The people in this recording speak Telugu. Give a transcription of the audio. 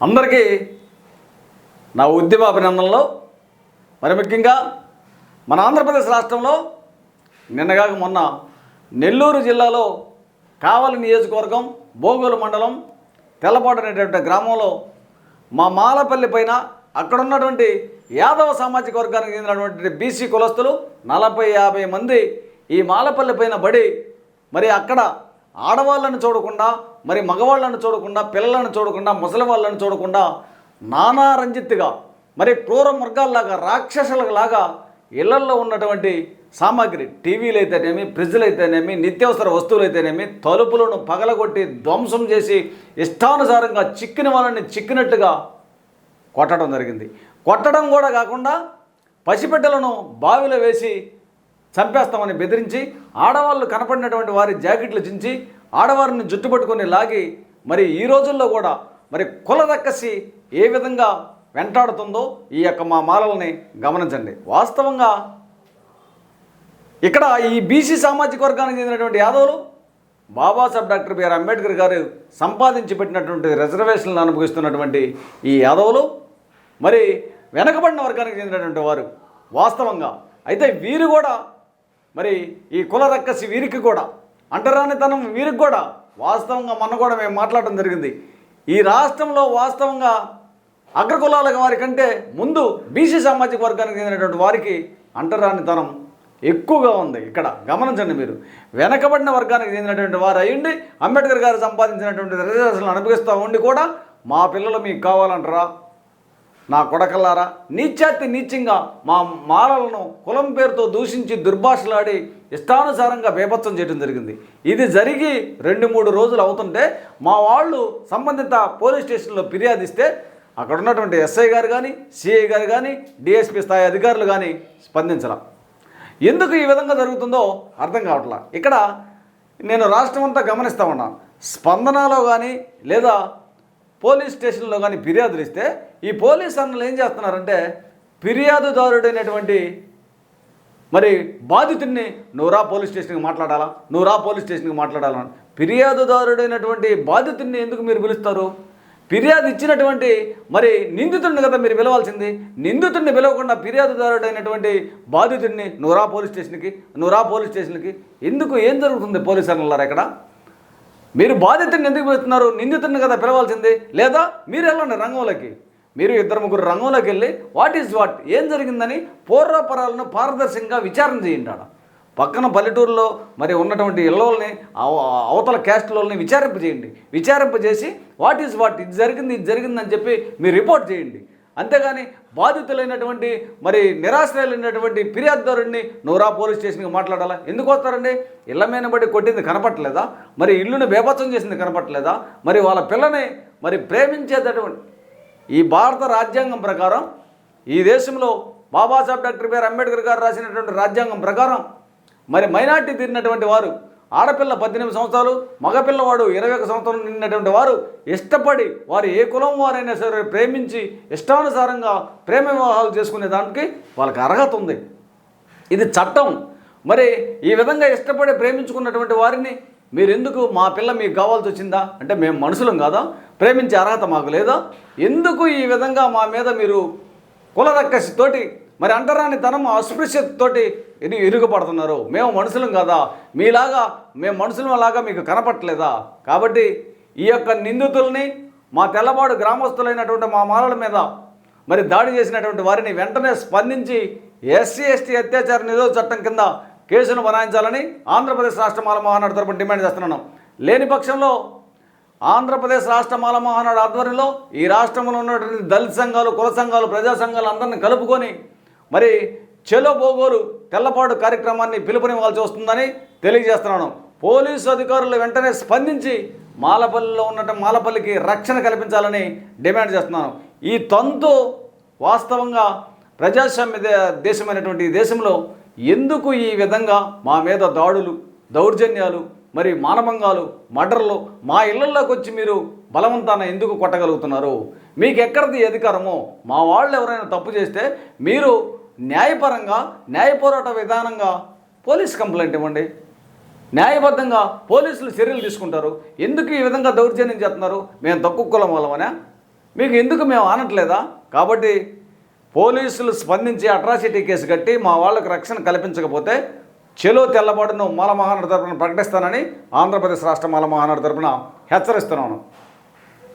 అందరికీ నా ఉద్యమ అభినందనలు మరి ముఖ్యంగా మన ఆంధ్రప్రదేశ్ రాష్ట్రంలో నిన్నగాక మొన్న నెల్లూరు జిల్లాలో కావలి నియోజకవర్గం బోగోలు మండలం తెల్లపాటు అనేటువంటి గ్రామంలో మా మాలపల్లి పైన అక్కడ ఉన్నటువంటి యాదవ సామాజిక వర్గానికి చెందినటువంటి బీసీ కులస్తులు నలభై యాభై మంది ఈ మాలపల్లి పైన బడి మరి అక్కడ ఆడవాళ్ళని చూడకుండా మరి మగవాళ్ళను చూడకుండా పిల్లలను చూడకుండా ముసలి వాళ్ళని చూడకుండా నానా రంజిత్తుగా మరి క్రూర మృగాల్లాగా రాక్షసులలాగా ఇళ్ళల్లో ఉన్నటువంటి సామాగ్రి టీవీలు అయితేనేమి ఫ్రిడ్జ్లు అయితేనేమి నిత్యావసర వస్తువులు అయితేనేమి తలుపులను పగలగొట్టి ధ్వంసం చేసి ఇష్టానుసారంగా చిక్కిన వాళ్ళని చిక్కినట్టుగా కొట్టడం జరిగింది. కొట్టడం కూడా కాకుండా పసిబిడ్డలను బావిలో వేసి చంపేస్తామని బెదిరించి ఆడవాళ్ళు కనపడినటువంటి వారి జాకెట్లు చించి ఆడవారిని జుట్టు పట్టుకొని లాగి మరి ఈ రోజుల్లో కూడా మరి కులరక్కసి ఏ విధంగా వెంటాడుతుందో ఈ యొక్క మా మాలల్ని గమనించండి. వాస్తవంగా ఇక్కడ ఈ బీసీ సామాజిక వర్గానికి చెందినటువంటి యాదవులు బాబాసాహెబ్ డాక్టర్ బిఆర్ అంబేద్కర్ గారు సంపాదించి పెట్టినటువంటి రిజర్వేషన్లు అనుభవిస్తున్నటువంటి ఈ యాదవులు మరి వెనకబడిన వర్గానికి చెందినటువంటి వారు. వాస్తవంగా అయితే వీరు కూడా మరి ఈ కుల రక్కసి వీరికి కూడా అంటరానితనం వీరికి కూడా వాస్తవంగా మొన్న కూడా మేము మాట్లాడడం జరిగింది. ఈ రాష్ట్రంలో వాస్తవంగా అగ్రకులాల వారి కంటే ముందు బీసీ సామాజిక వర్గానికి చెందినటువంటి వారికి అంటరానితనం ఎక్కువగా ఉంది. ఇక్కడ గమనించండి మీరు. వెనకబడిన వర్గానికి చెందినటువంటి వారు అయ్యండి అంబేద్కర్ గారు సంపాదించినటువంటి రిజర్వేషన్లు అనుభవిస్తూ ఉండి కూడా మా పిల్లలు మీకు కావాలంటారా? నా కొడకల్లారా నీచాతి నీచంగా మా మాలలను కులం పేరుతో దూషించి దుర్భాషలాడి ఇష్టానుసారంగా బేభత్సం చేయడం జరిగింది. ఇది జరిగి రెండు మూడు రోజులు అవుతుంటే మా వాళ్ళు సంబంధిత పోలీస్ స్టేషన్లో ఫిర్యాదు ఇస్తే అక్కడ ఉన్నటువంటి ఎస్ఐ గారు కానీ సిఐ గారు కానీ డిఎస్పీ స్థాయి అధికారులు కానీ స్పందించరా ఎందుకు ఈ విధంగా జరుగుతుందో అర్థం కావట్లా. ఇక్కడ నేను రాష్ట్రం అంతా గమనిస్తా ఉన్నాను స్పందనలో కానీ లేదా పోలీస్ స్టేషన్లో కానీ ఫిర్యాదులు ఇస్తే ఈ పోలీస్ అన్నలు ఏం చేస్తున్నారంటే ఫిర్యాదుదారుడైనటువంటి మరి బాధితుడిని నువ్వురా పోలీస్ స్టేషన్కి మాట్లాడాలా? నువ్వురా పోలీస్ స్టేషన్కి మాట్లాడాలా? ఫిర్యాదుదారుడైనటువంటి బాధితుడిని ఎందుకు మీరు పిలుస్తారు? ఫిర్యాదు ఇచ్చినటువంటి మరి నిందితుడిని కదా మీరు పిలవాల్సింది? నిందితుడిని పిలవకుండా ఫిర్యాదుదారుడైనటువంటి బాధితుడిని నువ్వురా పోలీస్ స్టేషన్కి నువ్వురా పోలీస్ స్టేషన్కి ఎందుకు ఏం జరుగుతుంది పోలీస్ అన్నలారా ఇక్కడ? మీరు బాధితుడిని ఎందుకు పిలుస్తున్నారు నిందితుడిని కదా పిలవాల్సింది. లేదా మీరు వెళ్ళండి రంగంలోకి. మీరు ఇద్దరు ముగ్గురు రంగంలోకి వెళ్ళి వాట్ ఈజ్ వాట్ ఏం జరిగిందని పూర్వపరాలను పారదర్శకంగా విచారణ చేయండి ఆడ పక్కన పల్లెటూరులో మరి ఉన్నటువంటి ఇళ్ళని అవతల క్యాస్ట్లని విచారింపజేయండి చేయండి. చేసి వాట్ ఈజ్ వాట్ ఇది జరిగింది ఇది జరిగిందని చెప్పి మీరు రిపోర్ట్ చేయండి. అంతేగాని బాధితులైనటువంటి మరి నిరాశ్రయులైనటువంటి ఫిర్యాదుదారుడిని నూరా పోలీస్ స్టేషన్కి మాట్లాడాలా? ఎందుకు వస్తారండి? ఇళ్ళ మీద బట్టి కొట్టింది కనపట్లేదా మరి ఇల్లుని బేభత్సం చేసింది కనపట్లేదా మరి వాళ్ళ పిల్లని మరి ప్రేమించేటటువంటి ఈ భారత రాజ్యాంగం ప్రకారం ఈ దేశంలో బాబాసాహెబ్ డాక్టర్ బిఆర్ అంబేద్కర్ గారు రాసినటువంటి రాజ్యాంగం ప్రకారం మరి మైనార్టీ తీరినటువంటి వారు ఆడపిల్ల పద్దెనిమిది సంవత్సరాలు మగపిల్లవాడు ఇరవై ఒక సంవత్సరం నిండినటువంటి వారు ఇష్టపడి వారు ఏ కులం వారైనా సరే ప్రేమించి ఇష్టానుసారంగా ప్రేమ వివాహాలు చేసుకునే దానికి వాళ్ళకి అర్హత ఉంది. ఇది చట్టం. మరి ఈ విధంగా ఇష్టపడి ప్రేమించుకున్నటువంటి వారిని మీరు ఎందుకు మా పిల్ల మీకు కావాల్సి వచ్చిందా? అంటే మేము మనుషులం కాదా? ప్రేమించే అర్హత మాకు లేదా? ఎందుకు ఈ విధంగా మా మీద మీరు కులరక్కసితోటి మరి అంటరాని తనం అస్పృశ్యతతోటి ఇది ఇరుగుపడుతున్నారు మేము మనుషులం కదా? మీలాగా మేము మనుషులలాగా మీకు కనపట్లేదా కాబట్టి ఈ యొక్క నిందితుల్ని మా తెల్లబాడు గ్రామస్తులైనటువంటి మా మాలల మీద మరి దాడి చేసినటువంటి వారిని వెంటనే స్పందించి ఎస్సీ ఎస్టీ అత్యాచార నిరోధ చట్టం కింద కేసును బనాయించాలని ఆంధ్రప్రదేశ్ రాష్ట్ర మాల మహానాడు తరపున డిమాండ్ చేస్తున్నాను. లేని పక్షంలో ఆంధ్రప్రదేశ్ రాష్ట్ర మాల మహానాడు ఆధ్వర్యంలో ఈ రాష్ట్రంలో ఉన్నటువంటి దళిత సంఘాలు కుల సంఘాలు ప్రజా సంఘాలు అందరిని కలుపుకొని మరి చెలో బోగోలు తెల్లపాటు కార్యక్రమాన్ని పిలుపునివ్వాల్సి వస్తుందని తెలియజేస్తున్నాను. పోలీసు అధికారులు వెంటనే స్పందించి మాలపల్లిలో ఉన్నట్టు మాలపల్లికి రక్షణ కల్పించాలని డిమాండ్ చేస్తున్నాను. ఈ తంతు వాస్తవంగా ప్రజాస్వామ్య దే- దేశమైనటువంటి దేశంలో ఎందుకు ఈ విధంగా మా మీద దాడులు దౌర్జన్యాలు మరి మానభంగాలు మర్డర్లు మా ఇళ్ళలోకి వచ్చి మీరు బలవంతాన ఎందుకు కొట్టగలుగుతున్నారు? మీకు ఎక్కడిది అధికారమో మా వాళ్ళు ఎవరైనా తప్పు చేస్తే మీరు న్యాయపరంగా న్యాయ పోరాట విధానంగా పోలీస్ కంప్లైంట్ ఇవ్వండి. న్యాయబద్ధంగా పోలీసులు చర్యలు తీసుకుంటారు. ఎందుకు ఈ విధంగా దౌర్జన్యం చేస్తున్నారు? మేము తక్కువ కులం వాళ్ళమనే? మీకు ఎందుకు మేము ఆనట్లేదా? కాబట్టి పోలీసులు స్పందించి అట్రాసిటీ కేసు కట్టి మా వాళ్ళకు రక్షణ కల్పించకపోతే చెలో తెల్లబాటును మాల మహానాడు తరపున ప్రకటిస్తానని ఆంధ్రప్రదేశ్ రాష్ట్ర మాల మహానాడు తరపున హెచ్చరిస్తున్నాను.